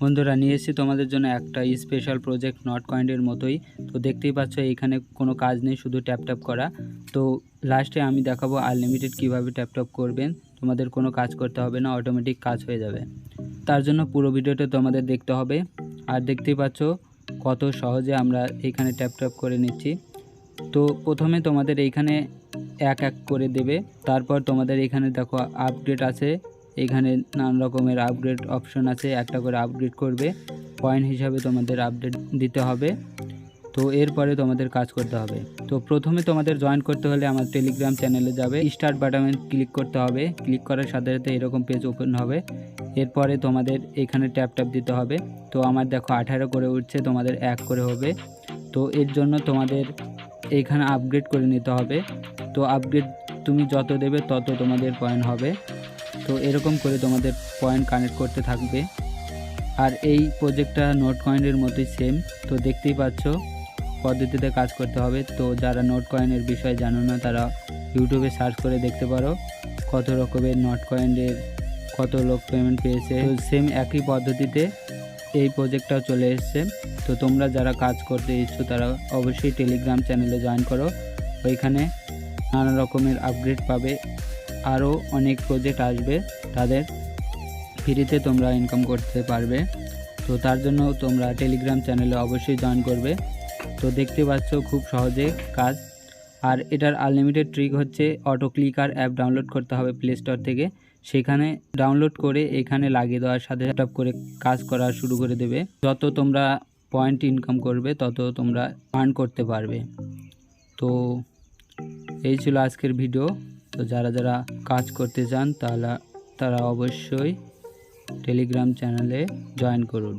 বন্ধুরা, নিয়ে এসেছি তোমাদের জন্য একটা স্পেশাল প্রজেক্ট নট কয়েন্টের মতোই। তো দেখতেই পাচ্ছ, এখানে কোনো কাজ নেই, শুধু ট্যাপ ট্যাপ করা। তো লাস্টে আমি দেখাবো আনলিমিটেড কীভাবে ট্যাপ ট্যাপ করবেন। তোমাদের কোনো কাজ করতে হবে না অটোমেটিক কাজ হয়ে যাবে। তার জন্য পুরো ভিডিওটা তোমাদের দেখতে হবে। আর দেখতেই পাচ্ছ, কত সহজে আমরা এখানে ট্যাপ ট্যাপ করে নিচ্ছি। তো প্রথমে তোমাদের এইখানে এক এক করে দেবে। তারপর তোমাদের এখানে দেখো আপডেট আছে। এখানে নানান রকমের আপগ্রেড অপশন আছে। একটা করে আপগ্রেড করবে। পয়েন্ট হিসাবে তোমাদের আপডেট দিতে হবে। তো এরপরে তোমাদের কাজ করতে হবে। তো প্রথমে তোমাদের জয়েন করতে হলে আমার টেলিগ্রাম চ্যানেলে যাবে। স্টার্ট বাটনে ক্লিক করতে হবে। ক্লিক করার সাথে সাথে এরকম পেজ ওপেন হবে। এরপরে তোমাদের এখানে ট্যাপ ট্যাপ দিতে হবে। তো আমার দেখো আঠারো করে উঠছে, তোমাদের এক করে হবে। তো এর জন্য তোমাদের এইখানে আপগ্রেড করে নিতে হবে। তো আপগ্রেড তুমি যত দেবে তত তোমাদের পয়েন্ট হবে। তো এরকম করে তোমাদের পয়েন্ট কানেক্ট করতে থাকবে। আর এই প্রজেক্টটা নোট কয়েনের মতোই সেম তো দেখতেই পাচ্ছ, পদ্ধতিতে কাজ করতে হবে। তো যারা নোট কয়েনের বিষয়ে জানো না, তারা ইউটিউবে সার্চ করে দেখতে পারো, কত রকমের নোট কয়েনের কত লোক পেমেন্ট পেয়েছে। সেম একই পদ্ধতিতে এই প্রজেক্টটাও চলে এসছে। তো তোমরা যারা কাজ করতে ইচ্ছো তারা অবশ্যই টেলিগ্রাম চ্যানেলে জয়েন করো। ওইখানে নানা রকমের আপগ্রেড পাবে। আরও অনেক প্রজেক্ট আসবে, তাদের ফ্রিতে তোমরা ইনকাম করতে পারবে। তো তার জন্য তোমরা টেলিগ্রাম চ্যানেলে অবশ্যই জয়েন করবে। তো দেখতে পাচ্ছ খুব সহজে কাজ। আর এটার আনলিমিটেড ট্রিক হচ্ছে অটো ক্লিকার অ্যাপ ডাউনলোড করতে হবে প্লে স্টোর থেকে। সেখানে ডাউনলোড করে এখানে লাগিয়ে দেওয়ার সাথে সেটআপ করে কাজ করা শুরু করে দেবে। যত তোমরা পয়েন্ট ইনকাম করবে, তত তোমরা আর্ন করতে পারবে। তো এই ছিল আজকের ভিডিও তো যারা যারা কাজ করতে চান তাহলে তারা অবশ্যই টেলিগ্রাম চ্যানেলে জয়েন করুন।